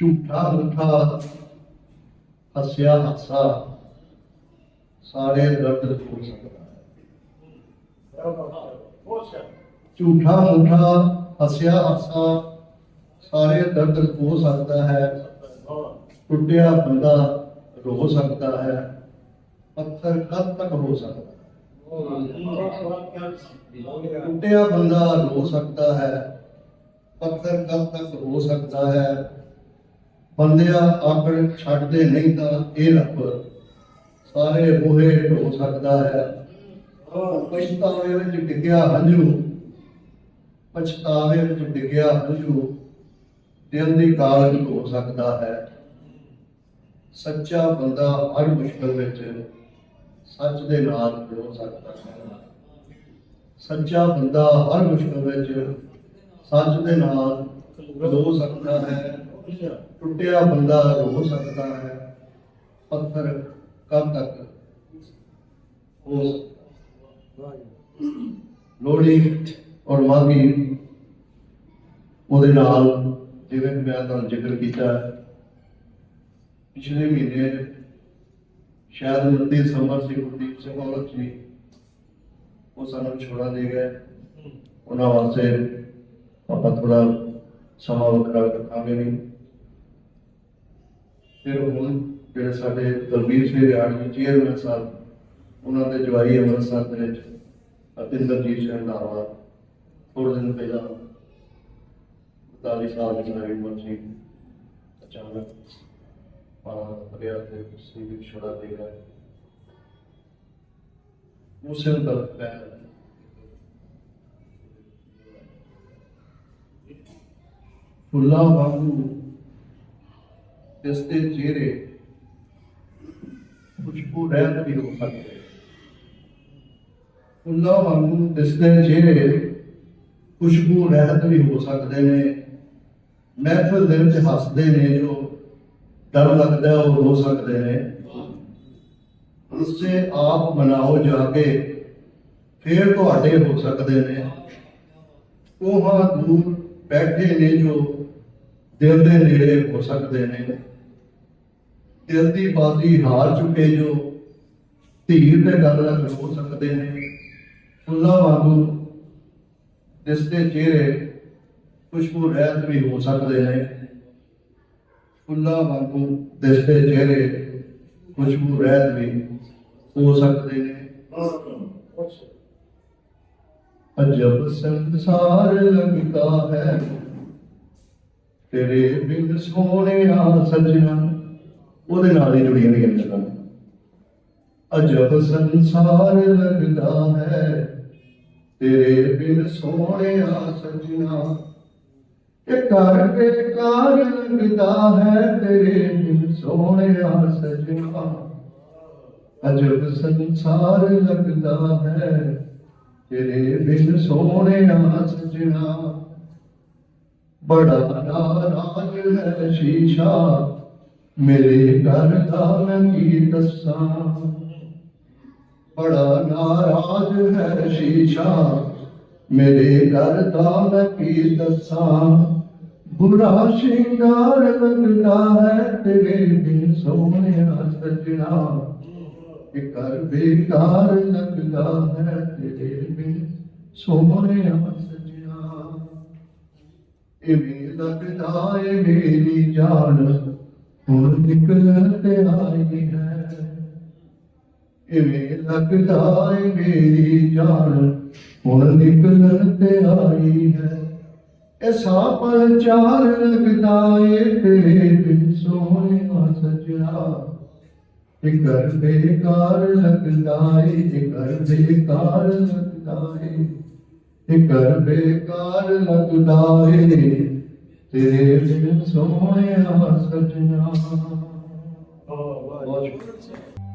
ਝੂਠਾ ਮੁੱਠਾ ਹੱਸਿਆ ਹੱਸਾ ਸਾਰੇ ਦਰਦ ਹੋ ਸਕਦਾ ਹੈ। ਝੂਠਾ ਮੁੱਠਾ ਹੱਸਿਆ ਹੱਸਾ ਸਾਰੇ ਦਰਦ ਹੋ ਸਕਦਾ ਹੈ। ਟੁੱਟਿਆ ਬੰਦਾ ਰੋ ਸਕਦਾ ਹੈ। ਪੱਥਰ ਕਦ ਤੱਕ ਹੋ ਸਕਦਾ ਟੁੱਟਿਆ ਬੰਦਾ ਰੋ ਸਕਦਾ ਹੈ। ਪੱਥਰ ਕਦ ਤੱਕ ਹੋ ਸਕਦਾ ਹੈ? ਬੰਦਿਆ ਆਕੜ ਛੱਡਦੇ ਨਹੀਂ ਤਾਂ ਇਹ ਰੱਬ ਸਾਰੇ ਬੋਹੇ ਢੋ ਸਕਦਾ ਹੈ। ਪਛਤਾਵੇ ਵਿੱਚ ਡਿੱਗਿਆ ਹੰਝੂ, ਪਛਤਾਵੇ ਵਿੱਚ ਡਿੱਗਿਆ ਹੰਝੂ, ਦਿਲ ਦੀ ਕਾਲ ਹੋ ਸਕਦਾ ਹੈ। ਸੱਚਾ ਬੰਦਾ ਹਰ ਮੁਸ਼ਕਲ ਵਿੱਚ ਸੱਚ ਦੇ ਨਾਲ ਖੜੋ ਸਕਦਾ ਹੈ। ਸੱਚਾ ਬੰਦਾ ਹਰ ਮੁਸ਼ਕਲ ਵਿੱਚ ਸੱਚ ਦੇ ਨਾਲ ਖੜੋ ਸਕਦਾ ਹੈ। ਟੁੱਟਿਆ ਬੰਦਾ ਰੋ ਸਕਦਾ ਹੈ, ਪੱਥਰ ਕਦ ਤੱਕ? ਹੋ ਲੋੜੀ ਔਰ ਮਾਗੀ ਉਹਦੇ ਨਾਲ ਜਿਵੇਂ ਮੈਂ ਤੁਹਾਨੂੰ ਜ਼ਿਕਰ ਕੀਤਾ, ਪਿਛਲੇ ਮਹੀਨੇ ਸ਼ਾਇਦ 29 ਦਸੰਬਰ ਸਿੰਘ ਗੁਰਦੀਪ ਸਿੰਘ ਔਲਖ ਜੀ, ਉਹ ਸਾਨੂੰ ਛੋੜਾ ਦੇ ਗਏ। ਉਹਨਾਂ ਵਾਸਤੇ ਆਪਾਂ ਥੋੜਾ ਸਮਾਂ ਵੱਖਰਾ ਰੱਖਾਂਗੇ। ਨਹੀਂ ਫਿਰ ਹੁਣ ਜਿਹੜੇ ਸਾਡੇ ਦਲਬੀਰ ਸਿੰਘ ਰਿਆੜ ਜੀ ਚੇਅਰਮੈਨ ਸਾਹਿਬ, ਉਹਨਾਂ ਦੇ ਜਵਾਈ ਅੰਮ੍ਰਿਤਸਰ ਦੇ ਵਿੱਚ ਅਤਿੰਦਰਜੀਤ ਸਿੰਘ ਨਾਵਾ ਥੋੜੇ ਦਿਨ ਪਹਿਲਾਂ 42 ਸਾਲ ਦੀ ਨਵੀਂ ਉਮਰ ਸੀ ਅਚਾਨਕ ਪਾਣਾ ਰਿਆ ਦੇ ਸੀ, ਵੀ ਦੇ ਗਏ ਉਸੇ ਨੂੰ ਤੱਕ ਪੈ ਫੁੱਲਾਂ ਵਾਂਗੂ ਇਸ ਦੇ ਚਿਹਰੇ ਖੁਸ਼ਬੂ ਰਹਿਤ ਵੀ ਹੋ ਸਕਦੇ ਫੁੱਲਾਂ ਵਾਂਗੂ ਦਿਸਦੇ ਚਿਹਰੇ ਖੁਸ਼ਬੂ ਰਹਿਤ ਵੀ ਹੋ ਸਕਦੇ ਨੇ, ਮਹਿਫਿਲ ਦੇ ਵਿੱਚ ਹੱਸਦੇ ਨੇ ਜੋ ਡਰ ਲੱਗਦਾ ਉਹ ਰੋ ਸਕਦੇ ਨੇ। ਉਸੇ ਆਪ ਮਨਾਓ ਜਾ ਕੇ ਫੇਰ ਤੁਹਾਡੇ ਹੋ ਸਕਦੇ ਨੇ। ਕੋਹਾਂ ਦੂਰ ਬੈਠੇ ਨੇ ਜੋ ਦਿਲ ਦੇ ਨੇੜੇ ਹੋ ਸਕਦੇ ਨੇ। ਦਿਲ ਦੀ ਬਾਜ਼ੀ ਹਾਰ ਚੁੱਕੇ ਜੋ, ਧੀਰ ਤੇ ਗੱਲ ਨਾਲ ਹੋ ਸਕਦੇ ਨੇ। ਫੁੱਲਾਂ ਵਾਂਗੂ ਦਿਸਦੇ ਚਿਹਰੇ ਖੁਸ਼ਬੂ ਰਹਿਤ ਵੀ ਹੋ ਸਕਦੇ ਨੇ। ਫੁੱਲਾਂ ਵਾਂਗੂ ਦਿਸਦੇ ਚਿਹਰੇ ਖੁਸ਼ਬੂ ਰਹਿਤ ਵੀ ਹੋ ਸਕਦੇ ਨੇ। ਅਜਬ ਸੰਸਾਰ ਲੱਗਦਾ ਹੈ। ਤੇਰੇ ਬਿਨ ਸੋਹਣਿਆ ਸਜਣਾ, ਉਹਦੇ ਨਾਲ ਹੀ ਜੁੜੀਆਂ ਨੇ ਗੱਲਾਂ। ਅਜਬ ਸੰਸਾਰ ਲੱਗਦਾ ਹੈ, ਤੇਰੇ ਬਿਨ ਸੋਹਣਿਆ ਸਜਣਾ। ਇਹ ਘਰ ਬੇਕਾਰ ਲੱਗਦਾ ਹੈ, ਤੇਰੇ ਬਿਨ ਸੋਹਣਿਆ ਸਜਣਾ। ਅਜਬ ਸੰਸਾਰ ਲੱਗਦਾ ਹੈ, ਤੇਰੇ ਬਿਨ ਸੋਹਣਿਆ ਸਜਣਾ। ਬੜਾ ਨਾਰਾਜ਼ ਹੈ ਸ਼ੀਸ਼ਾ ਮੇਰੇ ਘਰ ਦਾ ਮੈਂ ਕੀ ਦੱਸਾਂ ਬੜਾ ਨਾਰਾਜ਼ ਹੈ ਸ਼ੀਸ਼ਾ ਮੇਰੇ ਘਰ ਦਾ ਮੈਂ ਕੀ ਦੱਸਾਂ ਬੁਰਾ ਸ਼ਿੰਗਾਰ ਲੱਗਦਾ ਹੈ ਤੇਰੇ ਬਿਨ ਸੋਹਣਿਆ ਸਜਣਾ ਇਹ ਘਰ ਬੇਕਾਰ ਲੱਗਦਾ ਹੈ ਤੇਰੇ ਬਿਨ ਸੋਹਣਿਆ ਸਜਣਾ ਇਵੇਂ ਲੱਗਦਾ ਏ ਮੇਰੀ ਜਾਨ, ਹੁਣ ਨਿਕਲ ਤੇ ਆਈ ਹੈ। ਇਵੇਂ ਲੱਗਦਾ ਏ ਮੇਰੀ ਜਾਨ, ਹੁਣ ਨਿਕਲ ਤੇ ਆਈ ਹੈ। ਇਹ ਸਾਪਲ ਲੱਗਦਾ ਏ ਤੇਰੇ ਬਿਨ ਸੋਹਣਿਆ ਸਜਣਾ। ਇਹ ਘਰ ਬੇਕਾਰ ਲੱਗਦਾ ਏ ਇਹ ਘਰ ਬੇਕਾਰ ਲੱਗਦਾ ਏ ਇਹ ਘਰ ਬੇਕਾਰ ਲੱਗਦਾ ਏ ਤੇਰੇ ਬਿਨ ਸੋਹਣਿਆ ਸਜਣਾ। ਬਹੁਤ ਸ਼ੁਕਰੀਆ